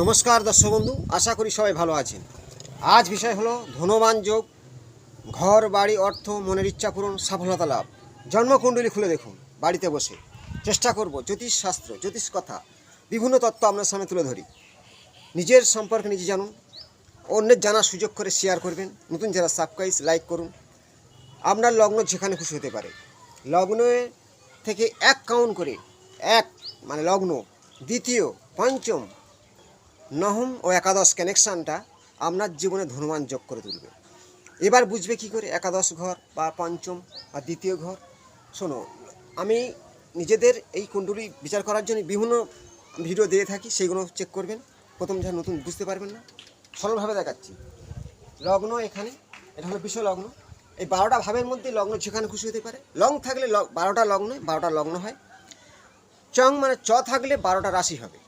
নমস্কার দর্শক বন্ধু, আশা করি সবাই ভালো আছেন। আজ বিষয় হলো ধনবান যোগ, ঘর, বাড়ি, অর্থ, মনের ইচ্ছা পূরণ, সফলতা লাভ। জন্মকুণ্ডলী খুলে দেখুন, বাড়িতে বসে। চেষ্টা করব, জ্যোতিষ শাস্ত্র, জ্যোতিষ কথা, বিভিন্ন তত্ত্ব আপনার সামনে তুলে ধরি। নিজের সম্পর্কে নিজে জানুন, অন্যের জানার সুযোগ করে শেয়ার করবেন। নতুন যারা সাবস্ক্রাইব লাইক করুন। আপনার লগ্ন যেখানে খুশি হতে পারে। লগ্নে থেকে এক কাউন্ট করে, এক মানে লগ্ন, দ্বিতীয়, পঞ্চম নবম ও একাদশ কানেকশানটা আপনার জীবনে ধনুমান যোগ করে তুলবে। এবার বুঝবে কি করে? একাদশ ঘর বা পঞ্চম বা দ্বিতীয় ঘর? শোনো, আমি নিজেদের এই কুণ্ডলী বিচার করার জন্য বিভিন্ন ভিডিও দিয়ে থাকি সেইগুলো চেক করবেন। প্রথম যা নতুন বুঝতে পারবেন না। সরলভাবে দেখাচ্ছি। লগ্ন এখানে, এটা হলো বিশ্ব লগ্ন। এই বারোটা ভাবের মধ্যে লগ্ন যেখানে খুশি হতে পারে, লং থাকলে ল- বারোটা লগ্ন বারোটা লগ্ন হয়। চং মানে চ থাকলে বারোটা রাশি হবে।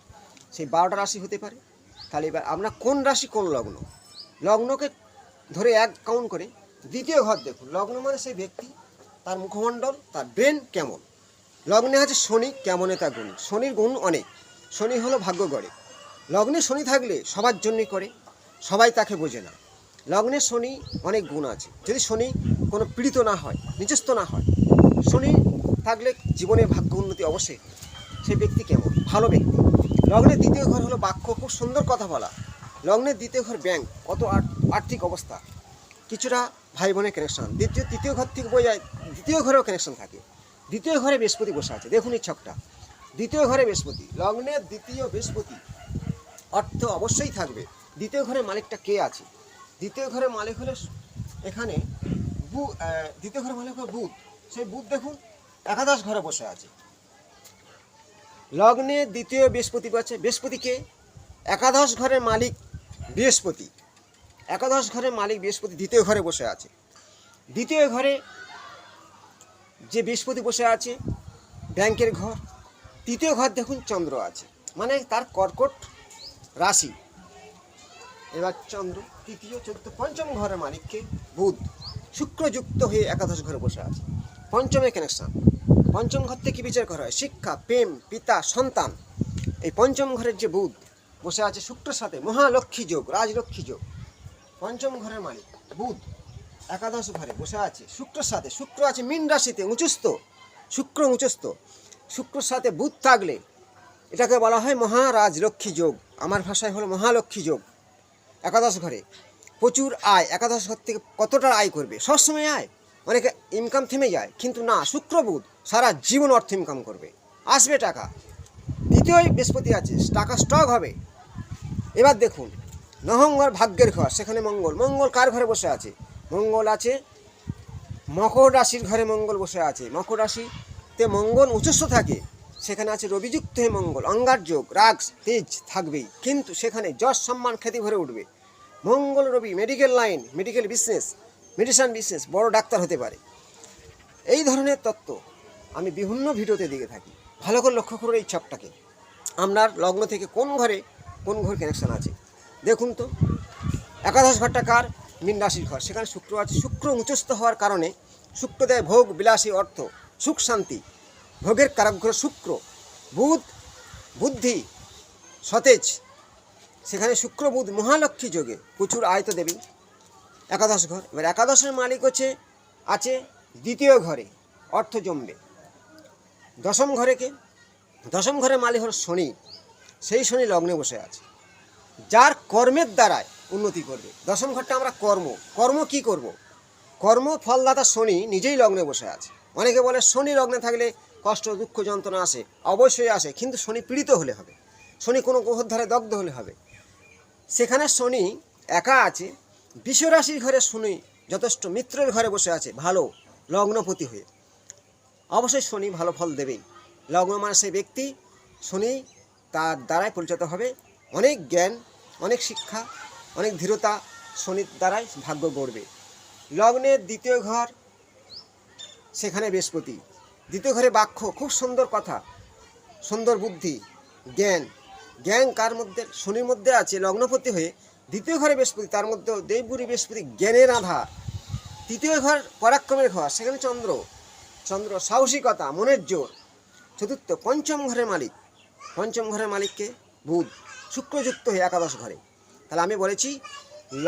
সেই বারোটা রাশি হতে পারে। তাহলে এবার আমরা কোন রাশি কোন লগ্ন? লগ্নকে ধরে এক কাউন্ট করে। দ্বিতীয় ঘর দেখুন, লগ্ন মানে সেই ব্যক্তি, তার মুখমণ্ডল, তার ব্রেন কেমন? লগ্নে আছে শনি, কেমনে তা গুণ? শনির গুণ অনেক। শনি হলো ভাগ্য গড়ে। লগ্নে শনি থাকলে সবার জন্যই করে, সবাই তাকে বোঝে না। লগ্নে শনি অনেক গুণ আছে। যদি শনি কোনো পীড়িত না হয়, নিজস্ব না হয়, শনি থাকলে জীবনে ভাগ্য উন্নতি অবশ্যই। সেই ব্যক্তি কেমন? ভালো ব্যক্তি। লগ্নের দ্বিতীয় ঘর হলো বাক্য, খুব সুন্দর কথা বলা। লগ্নের দ্বিতীয় ঘর ব্যাংক, কত আর্থিক অবস্থা। কিছুটা ভাই বোনের কানেকশন দ্বিতীয়, তৃতীয় ঘর থেকে বোঝায় দ্বিতীয় ঘরেও কানেকশন থাকে। দ্বিতীয় ঘরে বৃহস্পতি বসে আছে, দেখুন এই ছকটা। দ্বিতীয় ঘরে বৃহস্পতি লগ্নের দ্বিতীয় বৃহস্পতি। অর্থ অবশ্যই থাকবে। দ্বিতীয় ঘরের মালিকটা কে আছে? দ্বিতীয় ঘরের মালিক হলে এখানে দ্বিতীয় ঘরের মালিক হলো বুধ। সেই বুধ দেখুন, একাদশ ঘরে বসে আছে। লগ্নে দ্বিতীয় বৃহস্পতি আছে বৃহস্পতিকে একাদশ ঘরের মালিক বৃহস্পতি। একাদশ ঘরের মালিক বৃহস্পতি দ্বিতীয় ঘরে বসে আছে। দ্বিতীয় ঘরে যে বৃহস্পতি বসে আছে, ব্যাংকের ঘর। তৃতীয় ঘর দেখুন, চন্দ্র আছে। মানে তার কর্কট রাশি। এবার চন্দ্র, তৃতীয়, চতুর্থ, পঞ্চম ঘরের মালিককে বুধ। শুক্রযুক্ত হয়ে একাদশ ঘরে বসে আছে। পঞ্চমে কানেকশন পঞ্চম ঘর থেকে বিচার করা হয়। শিক্ষা, প্রেম, পিতা, সন্তান। এই পঞ্চম ঘরের যে বুধ বসে আছে শুক্রের সাথে, মহালক্ষ্মী যোগ, রাজলক্ষ্মী যোগ। পঞ্চম ঘরের মালিক বুধ। একাদশ ঘরে বসে আছে শুক্রের সাথে। শুক্র আছে মীন রাশিতে উঁচুস্ত শুক্র উঁচুস্ত শুক্রের সাথে বুধ থাকলে এটাকে বলা হয় মহারাজ লক্ষ্মী যোগ। আমার ভাষায় হলো মহালক্ষ্মী যোগ। একাদশ ঘরে প্রচুর আয়। একাদশ ঘর থেকে কতটা আয় করবে? সবসময় আয়। অনেকে ইনকাম থেমে যায়, কিন্তু না শুক্রবুধ সারা জীবন অর্থ ইনকাম করবে। আসবে টাকা। দ্বিতীয় বৃহস্পতি আছে, টাকা স্টক হবে। এবার দেখুন নহঙ্গর ভাগ্যের ঘর, সেখানে মঙ্গল। মঙ্গল কার ঘরে বসে আছে? মঙ্গল আছে, মকর রাশির ঘরে মঙ্গল বসে আছে। মকর রাশিতে মঙ্গল উচ্চস্থ থাকে, সেখানে আছে রবিযুক্ত হয়ে মঙ্গল। অঙ্গার যোগ, রাগ, তেজ থাকবেই, কিন্তু সেখানে যশ, সম্মান, খ্যাতি ভরে উঠবে। মঙ্গল, রবি medical line medical business medicine business বড় ডাক্তার হতে পারে। এই ধরনের তত্ত্ব। আমি বিভিন্ন ভিডিওতে দিয়ে থাকি। ভালো করে লক্ষ্য করুন এই ছকটাকে আপনার লগ্ন থেকে কোন ঘরে কোন ঘর কানেকশান আছে? দেখুন তো, একাদশ ঘরটা কার? মীন রাশির ঘর। সেখানে শুক্র আছে। শুক্র উচ্চস্থ হওয়ার কারণে শুক্র দেয় ভোগ বিলাসী অর্থ, সুখ শান্তি, ভোগের কারকঘর শুক্র, বুধ, বুদ্ধি, সতেজ। সেখানে শুক্র, বুধ মহালক্ষ্মী যোগে প্রচুর আয়ত দেবী। একাদশ ঘর। এবার একাদশের মালিক হচ্ছে, আছে দ্বিতীয় ঘরে অর্থ জমবে। দশম ঘরে কে? দশম ঘরের মালিক হল শনি। সেই শনি লগ্নে বসে আছে। যার কর্মের দ্বারায় উন্নতি করবে। দশম ঘরটা আমরা কর্ম। কর্ম কি করব। কর্ম ফলদাতা শনি নিজেই লগ্নে বসে আছে। অনেকে বলে শনি লগ্নে থাকলে কষ্ট, দুঃখ, যন্ত্রণা আসে। অবশ্যই আসে, কিন্তু শনি পীড়িত হলে হবে। শনি কোনো গ্রহর ধারে দগ্ধ হলে হবে। সেখানে শনি একা আছে। বিশ্বরাশির ঘরে শনি যথেষ্ট মিত্রের ঘরে বসে আছে। ভালো লগ্নপতি হয়ে। অবশ্যই শনি ভালো ফল দেবেই। লগ্ন সেই ব্যক্তি শনি তার দ্বারাই পরিচিত হবে। অনেক জ্ঞান, অনেক শিক্ষা, অনেক ধীরতা শনির দ্বারাই ভাগ্য গড়বে। লগ্নের দ্বিতীয় ঘর সেখানে বৃহস্পতি। দ্বিতীয় ঘরে বাক্য, খুব সুন্দর কথা। সুন্দর বুদ্ধি, জ্ঞান। জ্ঞান কার মধ্যে? শনির মধ্যে আছে লগ্নপতি হয়ে দ্বিতীয় ঘরে বৃহস্পতি, তার মধ্যে দেবগুরি বৃহস্পতি জ্ঞানের আধার তৃতীয় ঘর পরাক্রমের ঘর, সেখানে চন্দ্র। চন্দ্র সাহসিকতা, মনের জোর। চতুর্থ, পঞ্চম ঘরের মালিক। পঞ্চম ঘরের মালিককে বুধ, শুক্রযুক্ত হয়ে একাদশ ঘরে। তাহলে আমি বলেছি,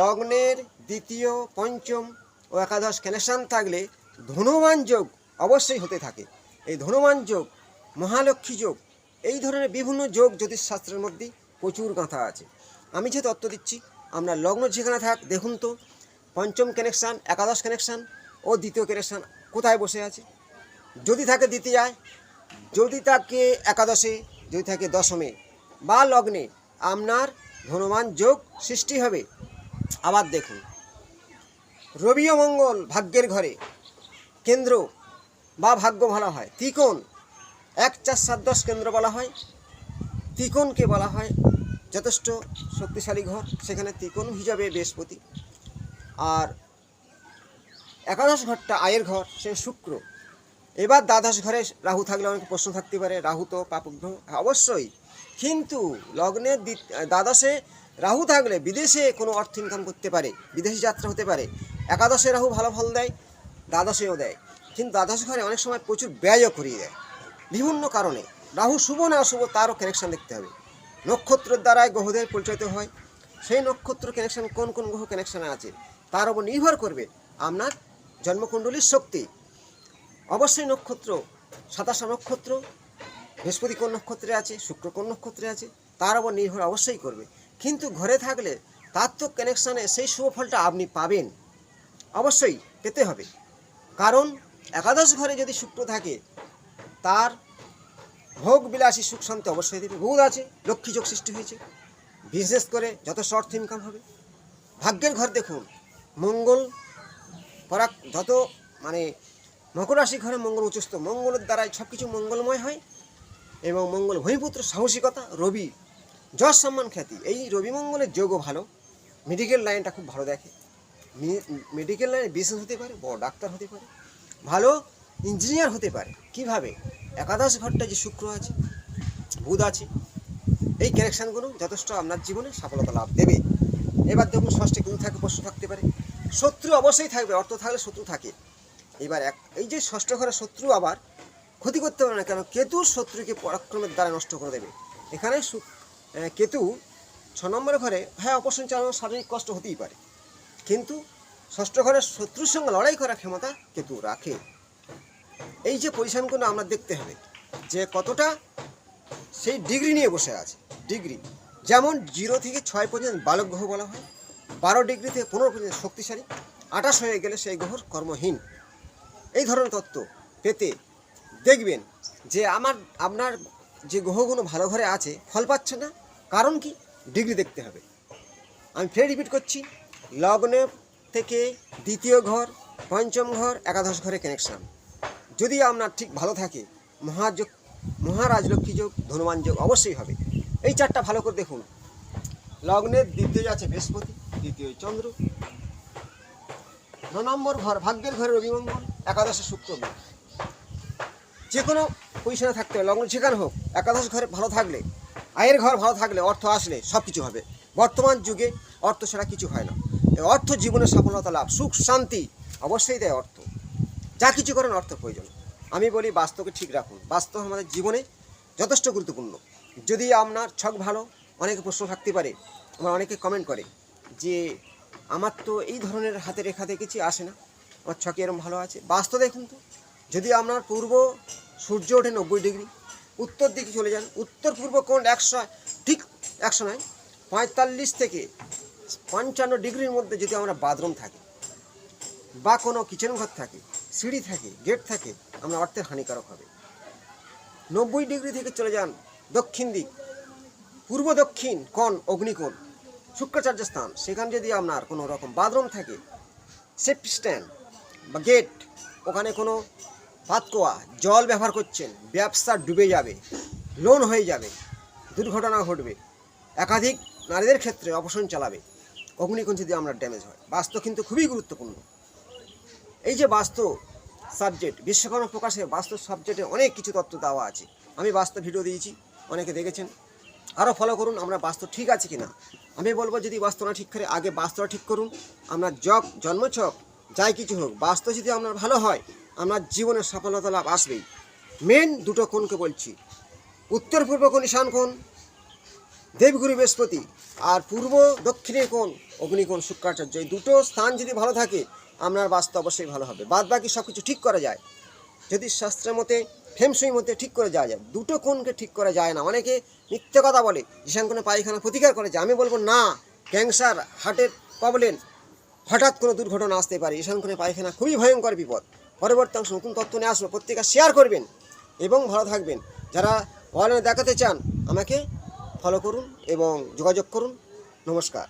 লগ্নের দ্বিতীয়, পঞ্চম ও একাদশ কানেকশান থাকলে ধনুমান যোগ অবশ্যই হতে থাকে। এই ধনুমান যোগ, মহালক্ষ্মী যোগ, এই ধরনের বিভিন্ন যোগ জ্যোতিষশাস্ত্রের মধ্যে প্রচুর গাঁথা আছে। আমি যে তত্ত্ব দিচ্ছি, আমরা লগ্ন যেখানে থাক, দেখুন তো, পঞ্চম কানেকশান একাদশ কানেকশান ও দ্বিতীয় কানেকশান কোথায় বসে আছে? যদি থাকে দ্বিতীয়ায় যদি থাকে একাদশে, যদি থাকে দশমে বা লগ্নে আপনার ধনবান যোগ সৃষ্টি হবে। আবার দেখুন, রবি ও মঙ্গল ভাগ্যের ঘরে কেন্দ্র বা ভাগ্য বলা হয়। ত্রিকোণ এক চার সাত দশ কেন্দ্র বলা হয়। ত্রিকোণকে বলা হয় যথেষ্ট শক্তিশালী ঘর, সেখানে ত্রিকোণ হিসাবে বৃহস্পতি। আর একাদশ ঘরটা আয়ের ঘর, সে শুক্র। এবার দ্বাদশ ঘরে রাহু থাকলে অনেক প্রশ্ন থাকতে পারে রাহু তো পাপগ্রহ হ্যাঁ, অবশ্যই। কিন্তু দ্বিত- দ্বাদশে রাহু থাকলে বিদেশে কোনো অর্থ ইনকাম করতে পারে বিদেশি যাত্রা হতে পারে। একাদশে রাহু ভালো ফল দেয় দ্বাদশেও দেয়। কিন্তু দ্বাদশ ঘরে অনেক সময় প্রচুর ব্যয়ও করিয়ে দেয়। বিভিন্ন কারণে রাহু শুভ না অশুভ তারও কানেকশান দেখতে হবে। নক্ষত্রের দ্বারাই গ্রহদের পরিচালিত হয়। সেই নক্ষত্র কানেকশান কোন কোন গ্রহ কানেকশানে আছে? তার উপর নির্ভর করবে আপনার জন্মকুণ্ডলীর শক্তি। অবশ্যই নক্ষত্র, সাতাশা নক্ষত্র বৃহস্পতি কোন নক্ষত্রে আছে শুক্র কোন নক্ষত্রে আছে, তার উপর নির্ভর অবশ্যই করবে। কিন্তু ঘরে থাকলে তার তো কানেকশানে সেই শুভ ফলটা আপনি পাবেন। অবশ্যই পেতে হবে। কারণ একাদশ ঘরে যদি শুক্র থাকে, তার ভোগ বিলাসী সুখ শান্তি অবশ্যই দেবে। বুধ আছে, লক্ষ্মী যোগ সৃষ্টি হয়েছে। বিশেষ করে যথেষ্ট অর্থ ইনকাম হবে। ভাগ্যের ঘর দেখুন, মঙ্গল পরাক যত মানে মকর রাশি ঘরে মঙ্গল উচ্চস্ত মঙ্গলের দ্বারাই সব কিছু মঙ্গলময় হয় এবং মঙ্গল ভূমিপুত্র সাহসিকতা, রবি যশ সম্মান খ্যাতি, এই রবি মঙ্গলের যোগও ভালো। মেডিকেল লাইনটা খুব ভালো দেখে। মেডিকেল লাইনে বিশেষ হতে পারে, বড় ডাক্তার হতে পারে, ভালো ইঞ্জিনিয়ার হতে পারে। কীভাবে? একাদশ ঘরটা যে শুক্র আছে, বুধ আছে, এই কানেকশানগুলো যথেষ্ট আপনার জীবনে সফলতা লাভ দেবে। এবার দেখুন ষষ্ঠে কিন্তু থাকে প্রশ্ন থাকতে পারে। শত্রু অবশ্যই থাকবে, অর্থ থাকলে শত্রু থাকে। এবার এক এই যে ষষ্ঠ ঘরে শত্রু আবার, ক্ষতি করতে পারে না কেন? কেতু শত্রুকে পরাক্রমের দ্বারা নষ্ট করে দেবে। এখানে কেতু ছ নম্বর ঘরে হ্যাঁ অপারেশন চালানোর শারীরিক কষ্ট হতেই পারে। কিন্তু ষষ্ঠ ঘরের শত্রুর সঙ্গে লড়াই করার ক্ষমতা কেতু রাখে। এই যে পজিশনগুলো আমরা দেখতে হবে, যে কতটা সেই ডিগ্রি নিয়ে বসে আছে। ডিগ্রি, যেমন জিরো থেকে ছয় পর্যন্ত বালক গ্রহ বলা হয়, বারো ডিগ্রি থেকে পনেরো পর্যন্ত শক্তিশালী, আঠাশ হয়ে গেলে সেই গ্রহর কর্মহীন। এই ধরনের তত্ত্ব পেতে দেখবেন যে আমার, আপনার যে গ্রহগুলো ভালো ঘরে আছে, ফল পাচ্ছে না। কারণ কি? ডিগ্রি দেখতে হবে। আমি ফের রিপিট করছি। লগ্নে থেকে দ্বিতীয় ঘর, পঞ্চম ঘর, একাদশ ঘরে কানেকশান যদি আপনার ঠিক ভালো থাকে মহাযোগ মহারাজলক্ষ্মী যোগ, ধনুমান যোগ অবশ্যই হবে। এই চারটা ভালো করে দেখুন। লগ্নের দ্বিতীয় আছে বৃহস্পতি, দ্বিতীয় চন্দ্র। ন নম্বর ঘর, ভাগ্যের ঘরে রবিমঙ্গল একাদশে শুক্র বুধ। যে কোনো পজিশনে থাকতে হবে লগ্ন যেখানে হোক, একাদশ ঘরে ভালো থাকলে, আয়ের ঘর ভালো থাকলে, অর্থ আসলে সব কিছু হবে। বর্তমান যুগে অর্থ ছাড়া কিছু হয় না। অর্থ জীবনের সফলতা, লাভ, সুখ, শান্তি অবশ্যই দেয় অর্থ। যা কিছু করেন অর্থ প্রয়োজন। আমি বলি, বাস্তবকে ঠিক রাখুন। বাস্তব আমাদের জীবনে যথেষ্ট গুরুত্বপূর্ণ। যদি আপনার ছক ভালো, অনেকে প্রশ্ন থাকতে পারে, আমার অনেকে কমেন্ট করে যে, আমার তো এই ধরনের হাতে রেখা দেখেছি, আসে না। আমার ছকে এরকম ভালো আছে। বাস্তব দেখুন তো, যদি আপনার পূর্ব সূর্য ওঠে নব্বই ডিগ্রি, উত্তর দিকে চলে যান, উত্তর পূর্ব কোণ একশো, ঠিক একশো নয়, পঁয়তাল্লিশ থেকে পঞ্চান্ন ডিগ্রির মধ্যে যদি আমরা বাথরুম থাকি, বা কোনো কিচেন ঘর থাকে, সিঁড়ি থাকে গেট থাকে, আমরা অর্থের হানিকারক হবে। নব্বই ডিগ্রি থেকে চলে যান দক্ষিণ দিক, পূর্ব দক্ষিণ কোণ, অগ্নিকোণ, শুক্রাচার্য স্থান, সেখানে যদি আপনার কোনো রকম বাথরুম থাকে সেফ স্ট্যান্ড বা গেট ওখানে কোনো পাতকোয়া জল ব্যবহার করছেন, ব্যবসা ডুবে যাবে লোন হয়ে যাবে, দুর্ঘটনা ঘটবে, একাধিক নারীদের ক্ষেত্রে অপসরণ চালাবে অগ্নিকোণ যদি আমরা ড্যামেজ হয়। বাস্তু কিন্তু খুবই গুরুত্বপূর্ণ। এই যে বাস্তু সাবজেক্ট বিশ্বকর্মা প্রকাশে বাস্তু সাবজেক্টে অনেক কিছু তত্ত্ব দেওয়া আছে। আমি বাস্তব ভিডিও দিয়েছি, অনেকে দেখেছেন। আরও ফলো করুন, আমরা বাস্তু ঠিক আছে কি না আমি বলব যদি বাস্তু না ঠিক করে, আগে বাস্তুটা ঠিক করুন। আপনার জগ জন্মছক যাই কিছু হোক বাস্তু যদি আপনার ভালো হয়, আপনার জীবনের সফলতা লাভ আসবেই। মেন দুটো কোণকে বলছি। উত্তর পূর্ব কোণ ঈশান কোণ, দেবগুরু বৃহস্পতি, আর পূর্ব দক্ষিণে কোণ অগ্নিকোণ শুক্রাচার্য। এই দুটো স্থান যদি ভালো থাকে, আপনার বাস্তু অবশ্যই ভালো হবে। বাদ বাকি সব কিছু ঠিক করা যায়। যদি শাস্ত্রের মতে ফেমসই মতে ঠিক করে যাওয়া যায়। দুটো কোণকে ঠিক করা যায় না। অনেকে মিথ্যে কথা বলে ঈশানকোণে পায়খানা প্রতিকার করে যায় আমি বলব না। ক্যান্সার হার্টের প্রবলেম হঠাৎ কোনো দুর্ঘটনা আসতে পারে ঈশানকোণে পায়খানা খুবই ভয়ঙ্কর বিপদ। পরবর্তী অংশ, নতুন তথ্য নিয়ে আসব। পত্রিকা শেয়ার করবেন এবং ভালো থাকবেন। যারা অনলাইনে দেখাতে চান, আমাকে ফলো করুন এবং যোগাযোগ করুন। নমস্কার।